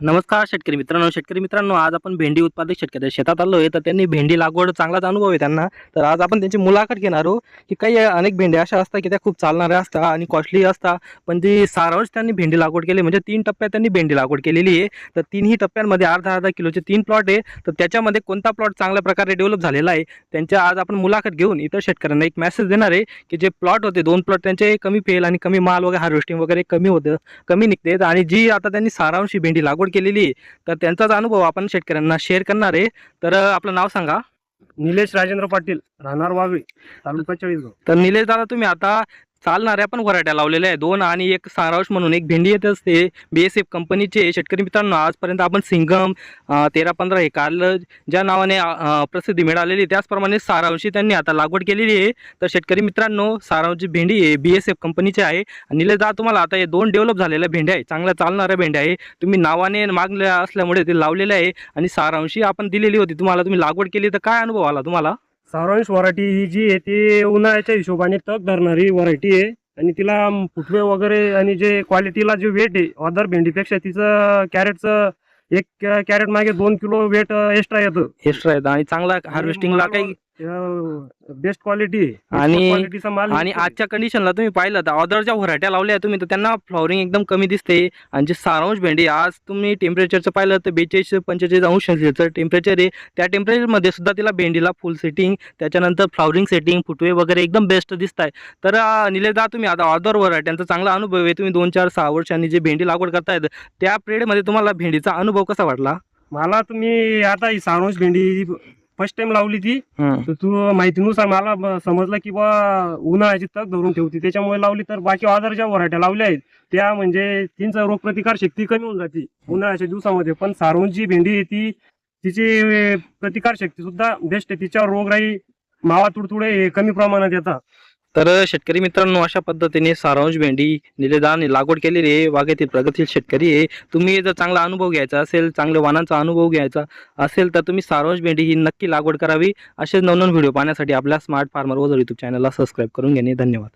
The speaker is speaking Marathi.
नमस्कार शेतकरी मित्रांनो. शेतकरी मित्रांनो आज आपण भेंडी उत्पादक शेतकरी शेतात आलो आहे तर त्यांनी भेंडी लागवड चांगलाच अनुभव आहे त्यांना. तर आज आपण त्यांची मुलाखत घेणार आहोत की काही अनेक भेंड्या अशा असतात की त्या खूप चालणाऱ्या असतात आणि कॉस्टली असतात. पण ती सारांश त्यांनी भेंडी लागवड केली म्हणजे तीन टप्प्यात त्यांनी भेंडी लागवड केलेली आहे. तर तीनही टप्प्यांमध्ये अर्धा अर्धा किलोचे तीन प्लॉट आहे. तर त्याच्यामध्ये कोणता प्लॉट चांगल्या प्रकारे डेव्हलप झालेला आहे त्यांच्या आज आपण मुलाखत घेऊन इतर शेतकऱ्यांना एक मेसेज देणार आहे की जे प्लॉट होते दोन प्लॉट त्यांचे कमी फेल आणि कमी माल वगैरे हार्वेस्टिंग वगैरे कमी होतं कमी निघते. आणि जी आता त्यांनी सारांशी भेंडी लागवड केलेली आहे तर त्यांचाच अनुभव आपण शेतकऱ्यांना शेअर करणार आहे. तर आपलं नाव सांगा. निलेश राजेंद्र पाटील राहणार वावे तालुका चाळीसगाव. तर निलेश दादा तुम्ही आता चालणाऱ्या पण वराट्या लावलेल्या आहे दोन आणि एक सारांश म्हणून एक भेंडी येत असते. बी एस एफ कंपनीचे शेतकरी मित्रांनो आजपर्यंत आपण सिंगम तेरा पंधरा हे कारलं ज्या नावाने प्रसिद्धी मिळालेली आहे, त्याचप्रमाणे सारांशी त्यांनी आता लागवड केलेली आहे. तर शेतकरी मित्रांनो सारांची भेंडी आहे बी एस एफ कंपनीची आहे. आणि निलेश तुम्हाला आता हे दोन डेव्हलप झालेल्या भेंड्या आहे चांगल्या चालणाऱ्या भेंड्या आहे तुम्ही नावाने मागल्या असल्यामुळे ते लावलेले आहे. आणि सारांशी आपण दिलेली होती. तुम्हाला तुम्ही लागवड केली तर काय अनुभव आला तुम्हाला? सारांश व्हरायटी ही जी आहे ती उन्हाळ्याच्या हिशोबाने तग धरणारी व्हरायटी आहे. आणि तिला फुटवे वगैरे आणि जे क्वालिटीला जे वेट आहे अदर भेंडीपेक्षा तिचं कॅरेटचं एक कॅरेट मागे दोन किलो वेट एक्स्ट्रा येतं. एक्स्ट्रा आहेत आणि चांगला हार्वेस्टिंगला काही बेस्ट क्वालिटी आणि- क्वालिटीचा माल आणि. आजच्या कंडिशनला तुम्ही पाहिलं तर अदर ज्या व्हरायट्या लावल्या तुम्ही तर त्यांना फ्लॉवरिंग एकदम कमी दिसते. आणि जे सारांश भेंडी आज तुम्ही टेम्परेचरचं पाहिलं तर बेचाळीस पंचेचाळीस अंश टेम्परेचर आहे त्या टेम्परेचरमध्ये सुद्धा तिला भेंडीला फुल सेटिंग त्याच्यानंतर फ्लॉवरिंग सेटिंग फुटवे वगैरे एकदम बेस्ट दिसत आहे. तर अं, निलेशदा तुम्ही आता अदर व्हरायट्यांचा चांगला अनुभव आहे. तुम्ही दोन चार सहा वर्षांनी जे भेंडी लागवड करतायत त्या पिरियडमध्ये तुम्हाला भेंडीचा अनुभव कसा वाटला? मला तुम्ही आता ही सारांश भेंडी फर्स्ट टाइम लावली ती. तर तू माहितीनुसार मला समजलं की बा उन्हाळ्याची तग धरून ठेवती. त्याच्यामुळे लावली तर बाकी अदर ज्या व्हरायट्या लावल्या आहेत. त्या म्हणजे त्यांचा रोगप्रतिकार शक्ती कमी होऊन जाते उन्हाळ्याच्या दिवसामध्ये. पण सारवूनची भेंडी आहे ती तिची प्रतिकार शक्ती सुद्धा बेस्ट आहे. तिच्यावर रोगराई मावा तुडतुडे हे कमी प्रमाणात येतात. तर शेतकरी मित्रांनो अशा पद्धतीने सारांश भेंडी निलेदान लागवड केलेली आहे. बागेतील प्रगतील शेतकरी आहे. तुम्ही जर चांगला अनुभव घ्यायचा असेल चांगल्या वाणांचा अनुभव घ्यायचा असेल तर तुम्ही सारांश भेंडी ही नक्की लागवड करावी. असेच नवनवीन व्हिडिओ पाहण्यासाठी आपल्या स्मार्ट फार्मर वजर यूट्यूब चॅनलला सबस्क्राईब करून घेणे. धन्यवाद.